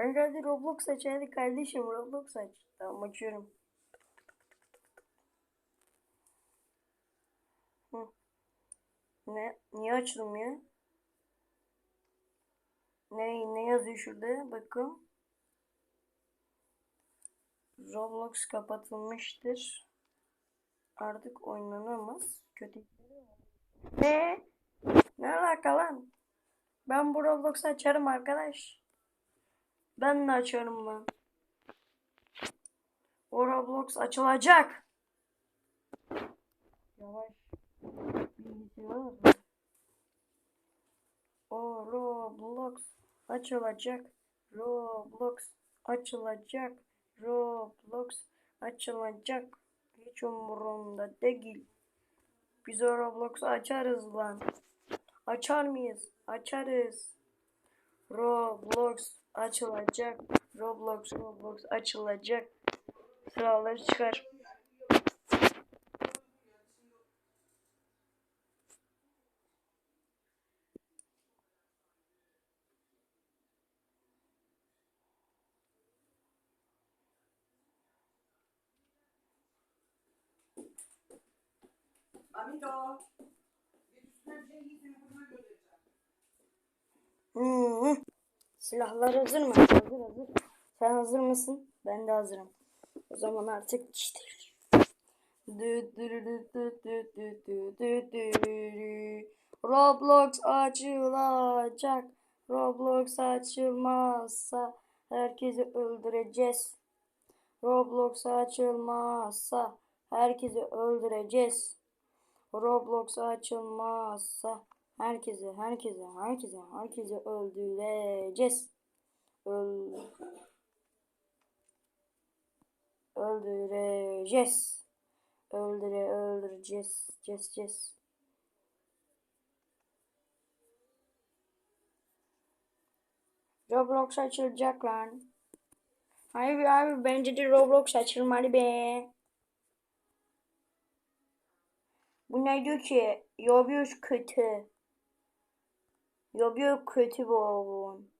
Kanka hadi Roblox aç hadi kardeşim Roblox aç. Tamam açıyorum. Hı. Ne? Niye açılmıyor? Ne, ne yazıyor şurada? Bakın. Roblox kapatılmıştır. Artık oynanamaz. Kötü. Ne? Ne alaka lan? Ben bu Roblox'u açarım arkadaş. Ben de açarım lan. O Roblox açılacak. Yavaş. Bilgisayar. O Roblox açılacak. Roblox açılacak. Roblox açılacak. Hiç umurumda değil. Biz o Roblox'u açarız lan. Açar mıyız? Açarız. Roblox açılacak. Roblox Roblox açılacak. Sıraları çıkar. Amigo. Bir üstüne bir şey giy seni fırına göndereceğim. Silahlar hazır mı? Hazır hazır. Sen hazır mısın? Ben de hazırım. O zaman artık işte. Roblox açılacak. Roblox açılmazsa herkesi öldüreceğiz. Roblox açılmazsa herkesi öldüreceğiz. Roblox açılmazsa herkese, herkese, herkese, herkese öldüreceğiz. Öl öldüreceğiz. Öldüre öldüreceğiz. Ces ces. Roblox açılacak lan. Hayır abi bence de Roblox açılmalı be. Bu ne diyor ki? Yobius kötü. Yobius kötü bir oyun.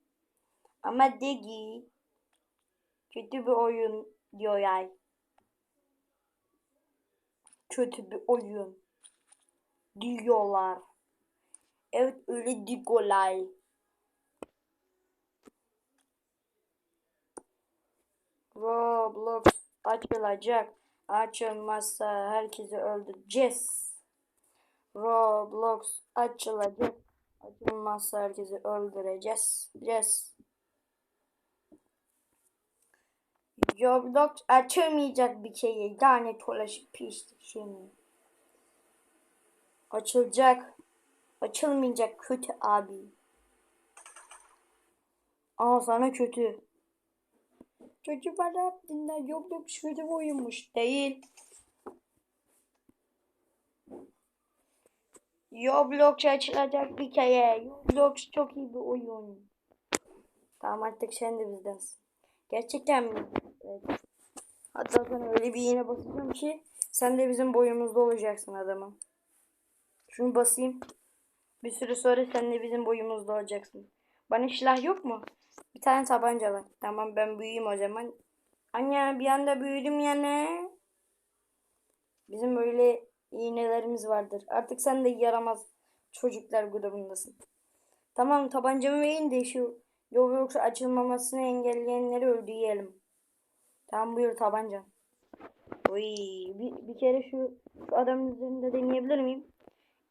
Ama Degi kötü bir oyun diyor yani. Kötü bir oyun. Diyorlar. Evet öyle diyorlar. Roblox açılacak. Açılmazsa herkesi öldüreceğiz. Roblox açılacak. Açılmazsa herkesi öldüreceğiz. Yes. Roblox açılmayacak bir şey. Lanet olası pislik şimdi. Açılacak. Açılmayacak kötü abi. Aa sana kötü. Çocuk bana yaptığında yok kötü bir oyunmuş. Değil. Roblox açılacak bir kere. Roblox çok iyi bir oyun. Tamam artık sen de bizdensin. Gerçekten mi? Evet. Hatta sana öyle bir iğne basacağım ki sen de bizim boyumuzda olacaksın adamım. Şunu basayım. Bir süre sonra sen de bizim boyumuzda olacaksın. Bana silah yok mu? Bir tane tabanca var. Tamam ben büyüyeyim o zaman. Anne bir anda büyüdüm yani. Bizim böyle iğnelerimiz vardır. Artık sen de yaramaz çocuklar grubundasın. Tamam tabancamı verin de şu Roblox açılmamasını engelleyenleri öldürelim. Tamam buyur tabanca. Oy, bir, bir kere şu, şu adamın üzerinde deneyebilir miyim?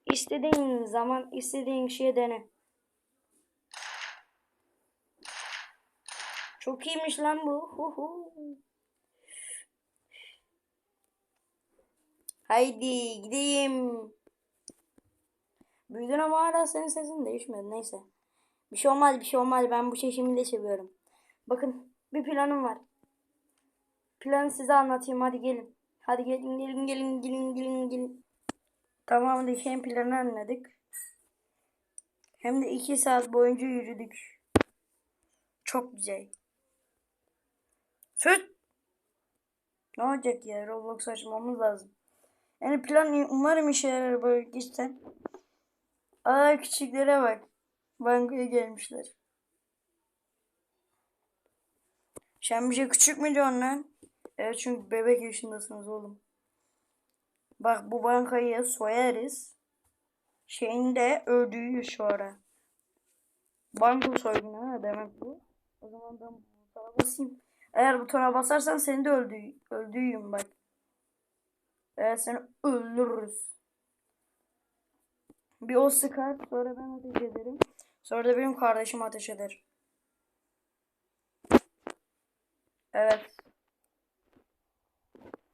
İstediğin zaman istediğin şeye dene. Çok iyiymiş lan bu. Hu hu. Haydi gideyim. Büyüdün ama hala senin sesin değişmedi. Neyse. Bir şey olmaz bir şey olmaz. Ben bu çeşimi de seviyorum. Bakın bir planım var. Planı size anlatayım. Hadi gelin. Hadi gelin gelin gelin gelin gelin gelin. Tamam da hem planı anladık. Hem de iki saat boyunca yürüdük. Çok güzel. Söz. Ne olacak ya? Roblox açmamız lazım. Yani plan umarım işe yarar böyle gitsen. Aa küçüklere bak. Bankaya gelmişler. Sen bize küçük mü diyorsun lan? Evet çünkü bebek yaşındasınız oğlum. Bak bu bankayı soyarız. Şeyin de öldüğü şu ara. Banka soygunu ha demek bu. O zaman ben butona basayım. Eğer butona basarsan seni de öldü öldüğüm bak. Evet seni öldürürüz. Bir o sıkar sonra ben ateş ederim. Sonra da benim kardeşim ateş eder. Evet.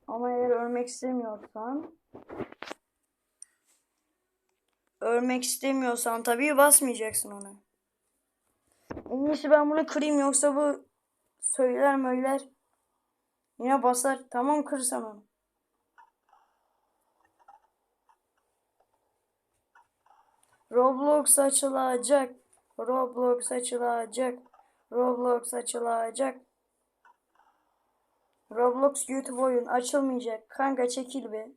Ama eğer ölmek istemiyorsan ölmek istemiyorsan tabii basmayacaksın ona. En iyisi ben bunu kırayım yoksa bu söyler möyler yine basar. Tamam kırsan onu. Roblox açılacak. Roblox açılacak. Roblox açılacak. Roblox YouTube oyun açılmayacak. Kanka çekil be.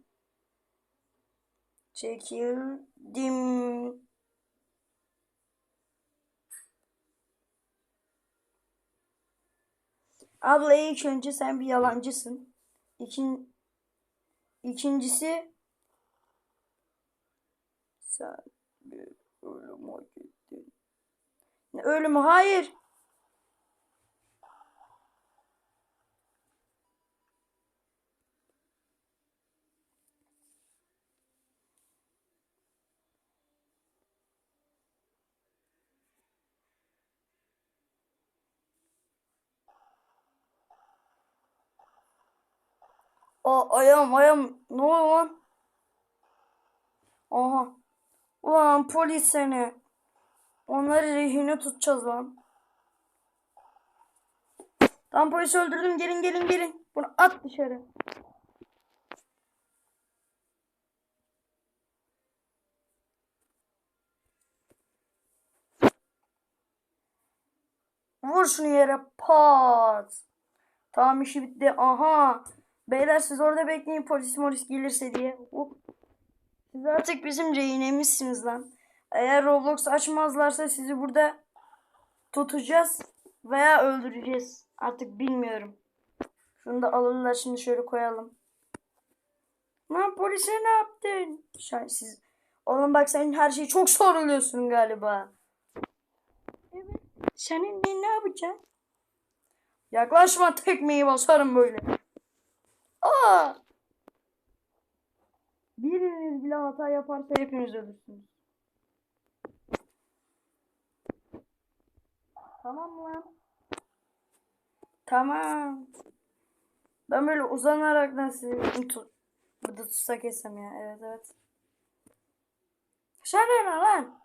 Çekildim. Abla ilk önce sen bir yalancısın. İkin, ikincisi sen ölüm hak ettin. Ne ölümü? Hayır. O ayağım ayağım ne oluyor lan? Aha. Ulan polis seni. Onları rehine tutacağız lan. Tam polisi öldürdüm. Gelin gelin gelin. Bunu at dışarı. Vur şunu yere. Pat. Tamam işi bitti. Aha. Beyler siz orada bekleyin polis molis gelirse diye. Hop. Siz artık bizim rehinemizsiniz lan. Eğer Roblox açmazlarsa sizi burada tutacağız veya öldüreceğiz. Artık bilmiyorum. Şunu da alırlar şimdi şöyle koyalım. Lan polise ne yaptın? Şay siz Oğlum bak sen her şeyi çok soruluyorsun galiba. Evet. Senin ne, ne yapacaksın? Yaklaşma tekmeyi basarım böyle. Aa! Biriniz bile hata yaparsa hepiniz ölürsünüz. Tamam lan? Tamam. Ben böyle uzanarak nasıl tut burada tutsak etsem ya. Evet evet. Ne lan?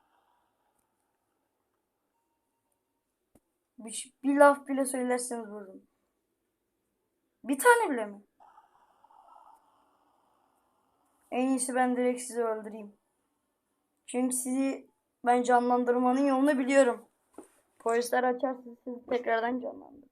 Bir, bir laf bile söylerseniz vururum. Bir tane bile mi? En iyisi ben direkt sizi öldüreyim. Çünkü sizi ben canlandırmanın yolunu biliyorum. Polisler açarsa sizi tekrardan canlandır.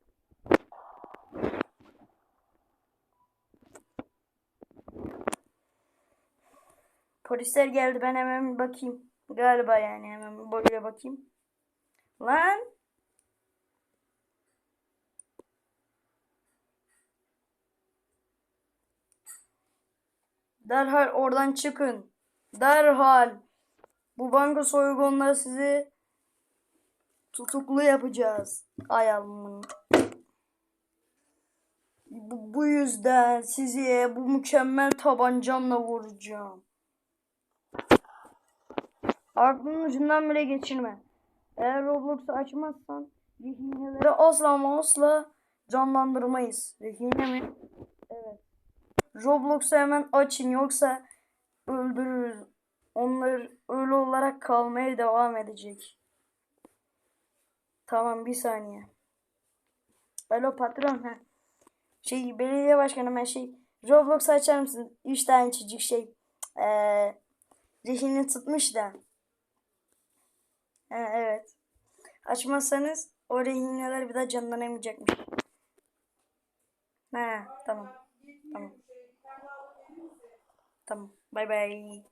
Polisler geldi ben hemen bakayım. Galiba yani hemen böyle bakayım. Lan Derhal oradan çıkın. Derhal. Bu banka soygunları sizi tutuklu yapacağız. Ay Allah'ım. Bu, bu yüzden sizi bu mükemmel tabancamla vuracağım. Aklının ucundan bile geçirme. Eğer Roblox'u açmazsan rehineleri asla asla canlandırmayız. Rehine mi? Evet. Roblox'u hemen açın yoksa öldürürüz. Onlar öyle olarak kalmaya devam edecek. Tamam bir saniye. Alo patron ha. Şey belediye başkanı ben şey Roblox açar mısın? 3 tane çocuk şey eee zihni tutmuş da. Ha, evet. Açmazsanız o rehineler bir daha canlanamayacakmış. Ha tamam. Tamam. Bye bye.